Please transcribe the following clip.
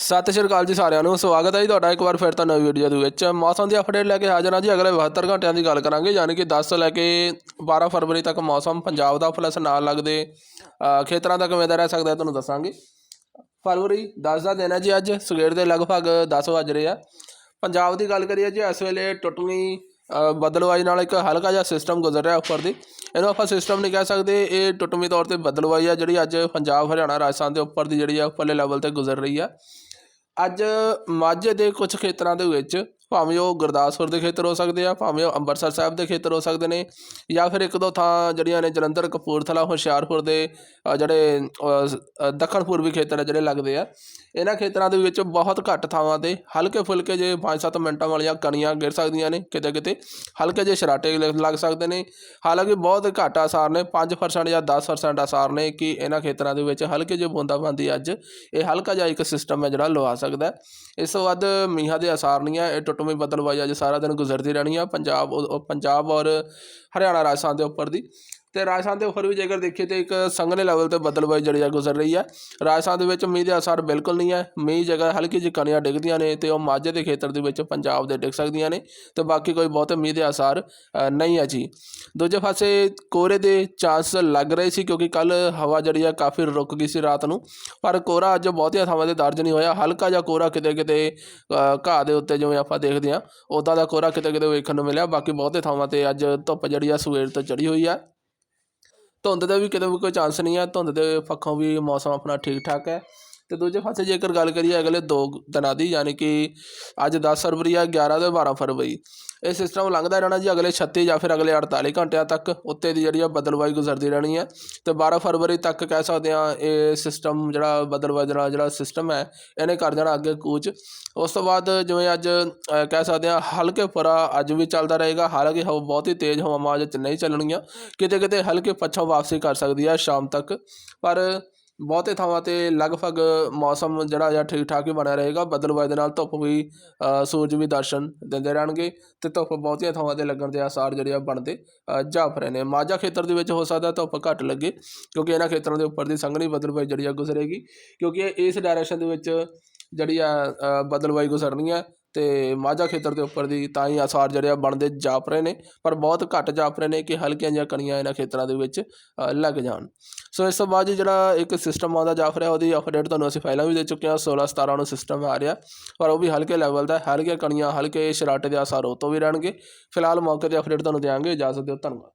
ਸਤਿ ਸ਼੍ਰੀ ਅਕਾਲ ਜੀ ਸਾਰਿਆਂ ਨੂੰ, ਸਵਾਗਤ ਹੈ ਜੀ ਤੁਹਾਡਾ ਇੱਕ ਵਾਰ ਫਿਰ ਤੋਂ ਨਵੀਂ ਵੀਡੀਓ ਦੇ ਵਿੱਚ। ਮੌਸਮ ਦੀ ਅਪਡੇਟ ਲੈ ਕੇ ਹਾਜ਼ਰ ਹਾਂ ਜੀ, ਅਗਲੇ 72 ਘੰਟਿਆਂ ਦੀ ਗੱਲ ਕਰਾਂਗੇ, ਯਾਨੀ ਕਿ 10 ਤੋਂ ਲੈ ਕੇ 12 ਫਰਵਰੀ ਤੱਕ ਮੌਸਮ ਪੰਜਾਬ ਦਾ ਪਲੱਸ ਨਾਲ ਲੱਗਦੇ ਖੇਤਰਾਂ ਦਾ ਕਿਵੇਂ ਦਾ ਰਹਿ ਸਕਦਾ ਤੁਹਾਨੂੰ ਦੱਸਾਂਗੇ। ਫਰਵਰੀ 10 ਦਾ ਦਿਨ ਹੈ ਜੀ ਅੱਜ, ਸਵੇਰ ਦੇ ਲਗਭਗ 10 ਵਜ ਰਹੇ ਆ। ਪੰਜਾਬ ਦੀ ਗੱਲ ਕਰੀਏ ਜੀ, ਇਸ ਵੇਲੇ ਟੁੱਟਵੀਂ ਬਦਲਵਾਈ ਨਾਲ ਇੱਕ ਹਲਕਾ ਜਿਹਾ ਸਿਸਟਮ ਗੁਜ਼ਰ ਰਿਹਾ ਉੱਪਰ ਦੀ। ਇਹਨੂੰ ਆਪਾਂ ਸਿਸਟਮ ਨਹੀਂ ਕਹਿ ਸਕਦੇ, ਇਹ ਟੁੱਟਵੀਂ ਤੌਰ ਤੇ ਬਦਲਵਾਈ ਆ ਜਿਹੜੀ ਅੱਜ ਪੰਜਾਬ, ਹਰਿਆਣਾ, ਰਾਜਸਥਾਨ ਦੇ ਉੱਪਰ ਦੀ ਜਿਹੜੀ ਆ, ਉੱਪਰਲੇ ਲੈਵਲ ਤੇ ਗੁਜ਼ਰ ਰਹੀ ਆ। ਅੱਜ ਮਾਝੇ ਦੇ ਕੁਝ ਖੇਤਰਾਂ ਦੇ ਵਿੱਚ ਭਾਵੇਂ ਉਹ ਗੁਰਦਾਸਪੁਰ ਦੇ ਖੇਤਰ ਹੋ ਸਕਦੇ ਆ, ਭਾਵੇਂ ਉਹ ਅੰਮ੍ਰਿਤਸਰ ਸਾਹਿਬ ਦੇ ਖੇਤਰ ਹੋ ਸਕਦੇ ਨੇ ਜਾਂ ਫਿਰ ਇੱਕ ਦੋ ਥਾਂ ਜਿਹੜੀਆਂ ਨੇ ਜਲੰਧਰ, ਕਪੂਰਥਲਾ, ਹੁਸ਼ਿਆਰਪੁਰ ਦੇ ਜਿਹੜੇ ਦੱਖਣ ਪੂਰਬੀ ਖੇਤਰ ਆ ਜਿਹੜੇ ਲੱਗਦੇ ਆ, ਇਹਨਾਂ ਖੇਤਰਾਂ ਦੇ ਵਿੱਚ ਬਹੁਤ ਘੱਟ ਥਾਵਾਂ ਤੇ ਹਲਕੇ ਫੁਲਕੇ ਜੇ 5-7 ਮਿੰਟਾਂ ਵਾਲੀਆਂ ਕਣੀਆਂ ਗਿਰ ਸਕਦੀਆਂ ਨੇ ਕਿਤੇ ਕਿਤੇ, ਹਲਕੇ ਜੇ ਛਰਾਟੇ ਲੱਗ ਸਕਦੇ ਨੇ, ਹਾਲਾਂਕਿ ਬਹੁਤ ਘੱਟ ਆਸਾਰ ਨੇ 5% ਜਾਂ 10% ਆਸਾਰ ਨੇ ਕਿ ਇਹਨਾਂ ਖੇਤਰਾਂ ਦੇ ਵਿੱਚ ਹਲਕੇ ਜਿਹੇ ਬੂੰਦਾਬਾਂਦੀ ਅੱਜ, ਇਹ ਹਲਕਾ ਜਿਹਾ ਇੱਕ ਸਿਸਟਮ ਹੈ ਜਿਹੜਾ ਲਵਾ ਸਕਦਾ। ਇਸ ਤੋਂ ਵੱਧ ਮੀਂਹਾਂ ਦੇ ਆਸਾਰ ਨਹੀਂ ਹੈ ਇਹ ਟੁੱਟਵੀਂ ਬੱਦਲਬਾਜ਼ੀ ਅੱਜ ਸਾਰਾ ਦਿਨ ਗੁਜ਼ਰਦੀ ਰਹਿਣੀ ਆ, ਪੰਜਾਬ, ਉਹ- ਉਹ ਪੰਜਾਬ ਔਰ ਹਰਿਆਣਾ ਰਾਜਸਥਾਨ ਦੇ ਉੱਪਰ ਦੀ। ਤੇ ਰਾਜਸਥਾਨ ਦੇ ਉੱਪਰ ਵੀ ਜੇਕਰ ਦੇਖੀਏ ਤੇ ਇੱਕ ਸੰਘਣੇ ਲੈਵਲ ਤੇ ਬੱਦਲਬਾਜ਼ੀ ਜਿਹੜੀ ਆ ਗੁਜ਼ਰ ਰਹੀ ਹੈ। ਰਾਜਸਥਾਨ ਦੇ ਵਿੱਚ ਮੀਂਹ ਦੇ ਆਸਾਰ ਬਿਲਕੁਲ ਨਹੀਂ ਹੈ। ਮੀਂਹ ਜਗ੍ਹਾ ਹਲਕੀ ਜਿਹੀ ਕਣੀਆਂ ਡਿੱਗਦੀਆਂ ਨੇ ਤੇ ਉਹ ਮਾਝੇ ਦੇ ਖੇਤਰ ਦੇ ਵਿੱਚ ਪੰਜਾਬ ਦੇ ਡਿੱਗ ਸਕਦੀਆਂ ਨੇ ਤੇ ਬਾਕੀ ਕੋਈ ਬਹੁਤੇ ਮੀਂਹ ਦੇ ਆਸਾਰ ਨਹੀਂ ਹੈ ਜੀ। ਦੂਜੇ ਪਾਸੇ ਕੋਹਰੇ ਦੇ ਚਾਂਸ ਲੱਗ ਰਹੇ ਸੀ ਕਿਉਂਕਿ ਕੱਲ ਹਵਾ ਜਿਹੜੀ ਆ ਕਾਫੀ ਰੁਕ ਗਈ ਸੀ ਰਾਤ ਨੂੰ। ਪਰ ਕੋਹਰਾ ਅੱਜ ਬਹੁਤੀਆਂ ਥਾਵਾਂ ਤੇ ਦਰਜ ਨਹੀਂ ਹੋਇਆ। ਹਲਕਾ ਜਿਹਾ ਕੋਹਰਾ ਕਿਤੇ ਕਿਤੇ ਘਾਹ ਦੇ ਉੱਤੇ ਜਿਵੇਂ ਆਪਾਂ ਦੇਖਦੇ ਹਾਂ ਉੱਦਾਂ ਦਾ ਕੋਹਰਾ ਕਿਤੇ ਕਿਤੇ ਵੇਖਣ ਨੂੰ ਮਿਲਿਆ। ਬਾਕੀ ਬਹੁਤੇ ਥਾਵਾਂ ਤੇ ਅੱਜ ਧੁੱਪ ਜਿਹੜੀ ਆ ਸਵੇਰ ਤੋਂ ਚੜੀ ਹੋਈ ਆ ਧੁੰਦ ਦਾ ਵੀ ਕਿਤੇ ਵੀ ਕੋਈ ਚਾਂਸ ਨਹੀਂ ਹੈ ਧੁੰਦ ਦੇ ਪੱਖੋਂ ਵੀ ਮੌਸਮ ਆਪਣਾ ਠੀਕ ਠਾਕ ਹੈ। ਤੇ ਦੂਜੇ ਪਾਸੇ ਜੇਕਰ ਗੱਲ ਕਰੀਏ ਅਗਲੇ ਦੋ ਦਿਨਾਂ ਦੀ, ਯਾਨੀ ਕਿ ਅੱਜ 10 ਫਰਵਰੀ ਆ 11 ਤੇ 12 ਫਰਵਰੀ। ਇਹ ਸਿਸਟਮ ਲੰਘਦਾ ਰਹਿਣਾ ਜੀ ਅਗਲੇ 36 ਜਾਂ ਫਿਰ ਅਗਲੇ 48 ਘੰਟਿਆਂ ਤੱਕ, ਉੱਤੇ ਦੀ ਜਿਹੜੀ ਆ ਬਦਲਵਾਈ ਗੁਜ਼ਰਦੀ ਰਹਿਣੀ ਹੈ। ਤੇ 12 ਫਰਵਰੀ ਤੱਕ ਕਹਿ ਸਕਦੇ ਆ ਇਹ ਸਿਸਟਮ ਜਿਹੜਾ ਬਦਲਵਾਈ ਦਾ ਜਿਹੜਾ ਸਿਸਟਮ ਹੈ, ਇਹਨੇ ਕਰ ਜਾਣਾ ਅੱਗੇ ਕੂਚ। ਉਸ ਤੋਂ ਬਾਅਦ ਜਿਵੇਂ ਅੱਜ ਕਹਿ ਸਕਦੇ ਆ ਹਲਕੇ ਪੁਰਾ ਅੱਜ ਵੀ ਚੱਲਦਾ ਰਹੇਗਾ। ਹਾਲਾਂਕਿ ਹਵਾ ਬਹੁਤ ਹੀ ਤੇਜ਼ ਹਵਾਵਾਂ ਅੱਜ ਨਹੀਂ ਚੱਲਣਗੀਆਂ। ਕਿਤੇ ਕਿਤੇ ਹਲਕੇ ਪੱਛਮ ਵਾਪਸੀ ਕਰ ਸਕਦੀ ਹੈ ਸ਼ਾਮ ਤੱਕ। ਪਰ ਬਹੁਤੇ ਥਾਵਾਂ ਤੇ ਲਗਭਗ ਮੌਸਮ ਜਿਹੜਾ ਜਾਂ ਠੀਕ ਠਾਕ ਹੀ ਬਣਿਆ ਰਹੇਗਾ। ਬੱਦਲਬਾਈ ਦੇ ਨਾਲ ਧੁੱਪ ਵੀ ਸੂਰਜ ਵੀ ਦਰਸ਼ਨ ਦਿੰਦੇ ਰਹਿਣਗੇ ਤੇ ਧੁੱਪ ਬਹੁਤੀਆਂ ਥਾਵਾਂ ਤੇ ਲੱਗਣ ਦੇ ਆਸਾਰ ਜਿਹੜੇ ਆ ਬਣਦੇ ਜਾਪ ਰਹੇ ਨੇ। ਮਾਝਾ ਖੇਤਰ ਦੇ ਵਿੱਚ ਹੋ ਸਕਦਾ ਧੁੱਪ ਘੱਟ ਲੱਗੇ ਕਿਉਂਕਿ ਇਹਨਾਂ ਖੇਤਰਾਂ ਦੇ ਉੱਪਰ ਦੀ ਸੰਘਣੀ ਬੱਦਲਬਾਈ ਜਿਹੜੀ ਆ ਗੁਜ਼ਰੇਗੀ ਕਿਉਂਕਿ ਇਸ ਡਾਇਰੈਕਸ਼ਨ ਦੇ ਵਿੱਚ ਜਿਹੜੀ ਆ ਬਦਲਵਾਈ ਗੁਜ਼ਰਨੀ ਹੈ ਅਤੇ ਮਾਝਾ ਖੇਤਰ ਦੇ ਉੱਪਰ ਦੀ ਤਾਂ ਹੀ ਆਸਾਰ ਜਿਹੜੇ ਆ ਬਣਦੇ ਜਾਪ ਰਹੇ ਨੇ, ਪਰ ਬਹੁਤ ਘੱਟ ਜਾਪ ਰਹੇ ਨੇ ਕਿ ਹਲਕੀਆਂ ਜਿਹੀਆਂ ਕਣੀਆਂ ਇਹਨਾਂ ਖੇਤਰਾਂ ਦੇ ਵਿੱਚ ਲੱਗ ਜਾਣ। ਸੋ ਇਸ ਤੋਂ ਬਾਅਦ ਜੀ ਜਿਹੜਾ ਇੱਕ ਸਿਸਟਮ ਆਉਂਦਾ ਜਾਪ ਰਿਹਾ, ਉਹਦੀ ਅਪਡੇਟ ਤੁਹਾਨੂੰ ਅਸੀਂ ਪਹਿਲਾਂ ਵੀ ਦੇ ਚੁੱਕੇ ਹਾਂ 16 17 ਨੂੰ ਸਿਸਟਮ ਆ ਰਿਹਾ, ਪਰ ਉਹ ਵੀ ਹਲਕੇ ਲੈਵਲ ਦਾ ਹਲਕੇ ਕਣੀਆਂ ਹਲਕੇ ਸ਼ਰਾਟੇ ਦੇ ਆਸਾਰ ਉਹ ਤੋਂ ਵੀ ਰਹਿਣਗੇ। ਫਿਲਹਾਲ ਮੌਕੇ ਤੇ ਅਪਡੇਟ ਤੁਹਾਨੂੰ ਦਿਆਂਗੇ, ਇਜਾਜ਼ਤ ਦਿਓ, ਧੰਨਵਾਦ।